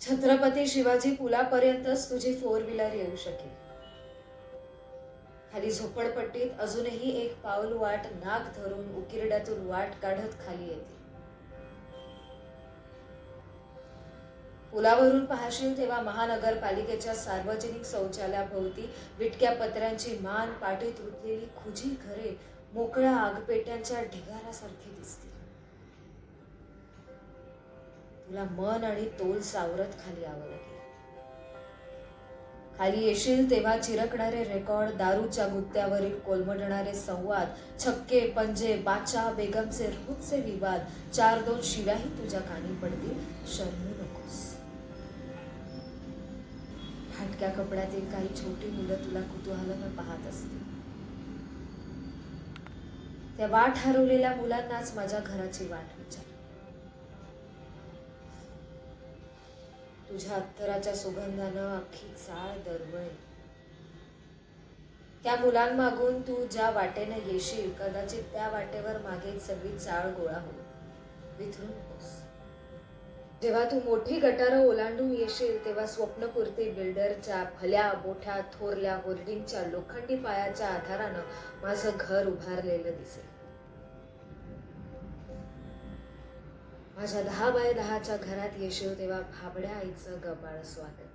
छत्रपती शिवाजी पुलापर्यंतच तुझी four wheeler येऊ शकेल. खाली झोपडपट्टीत अजूनही एक पाऊल वाट नाक धरून उकिरड्यातून वाट काढत खाली येते. पुलावरून पाहशील तेव्हा महानगरपालिकेच्या सार्वजनिक शौचालयाभोवती विटक्या पत्र्यांची मान पाठीत रुतलेली खुजी घरे मोकळ्या आगपेट्यांच्या ढिगाऱ्यासारखी दिसतील. तुला मन आणि तोल सावरत खाली यावं लागेल. खाली येशील तेव्हा चिरकणारे रेकॉर्ड दारूच्या गुत्त्यावरील कोलमडणारे संवाद छक्के पंजे बाचा बेगमचे रोजचे विवाद चार दोन शिव्याही तुझ्या कानी पडतील शर्मू नकोस. फाटक्या कपड्यातील काही छोटी मुलं तुला कुतूहलानं पाहत असतील. त्या वाट हरवलेल्या मुलांनाच माझ्या घराची वाट विचार. तुझ्या अत्तराच्या सुगंधानं अख्खी चाळ दरवळेल. त्या मुलांमागून तू ज्या वाटेनं येशील कदाचित त्या वाटेवर मागे सगळी चाळ गोळा होईल. विथरून जेव्हा तू मोठी गटारं ओलांडून येशील तेव्हा स्वप्नपूर्ती बिल्डरच्या भल्या मोठ्या थोरल्या होर्डिंगच्या लोखंडी पायाच्या आधारानं माझं घर उभारलेलं दिसेल. माझ्या दहा बाय दहाच्या घरात येशील तेव्हा भाबड्या आईचं गबाळ स्वागत.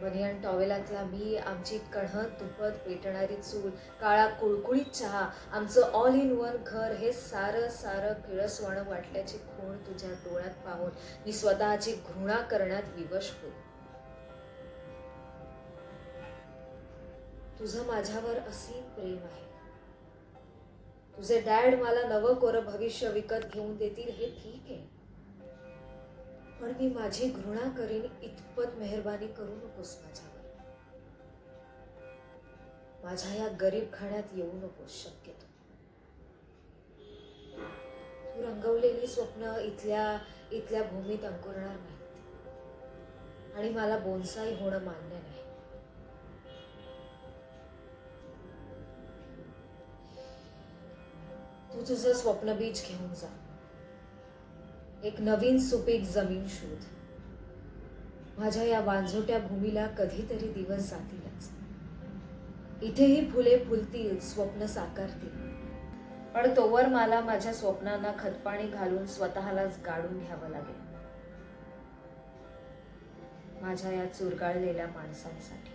बनियन टॉवेलातला मी आमची कणहत तुपत पेटणारी चूल काळा कुळकुळीत चहा आमचं ऑल इन वन घर हे सारं सारं किळसवाणं वाटल्याची खूण तुझ्या डोळ्यात पाहून मी स्वतःची घृणा करण्यात विवश होईल. तुझं माझ्यावर असे प्रेम आहे. तुझे डॅड मला नवं कोरं भविष्य विकत घेऊन देतील हे ठीक आहे. पण मी माझी घृणा करीन इतपत मेहरबानी करू नकोस माझ्यावर. माझ्या या गरीब खाण्यात येऊ नकोस शक्यतो. तू रंगवलेली स्वप्न इथल्या इथल्या भूमीत अंकुरणार नाहीत. आणि मला बोनसाई होणं मान्य नाही. तू तुझं स्वप्नबीज घेऊन जा. एक नवीन सुपीक जमीन शोध. माझ्या या वांझोट्या भूमीला कधीतरी दिवस जातीलच. इथेही फुले फुलतील स्वप्न साकारतील. पण तोवर मला माझ्या स्वप्नांना खतपाणी घालून स्वतःलाच गाडून घ्यावं लागेल. माझ्या या चुरगाळलेल्या माणसांसाठी.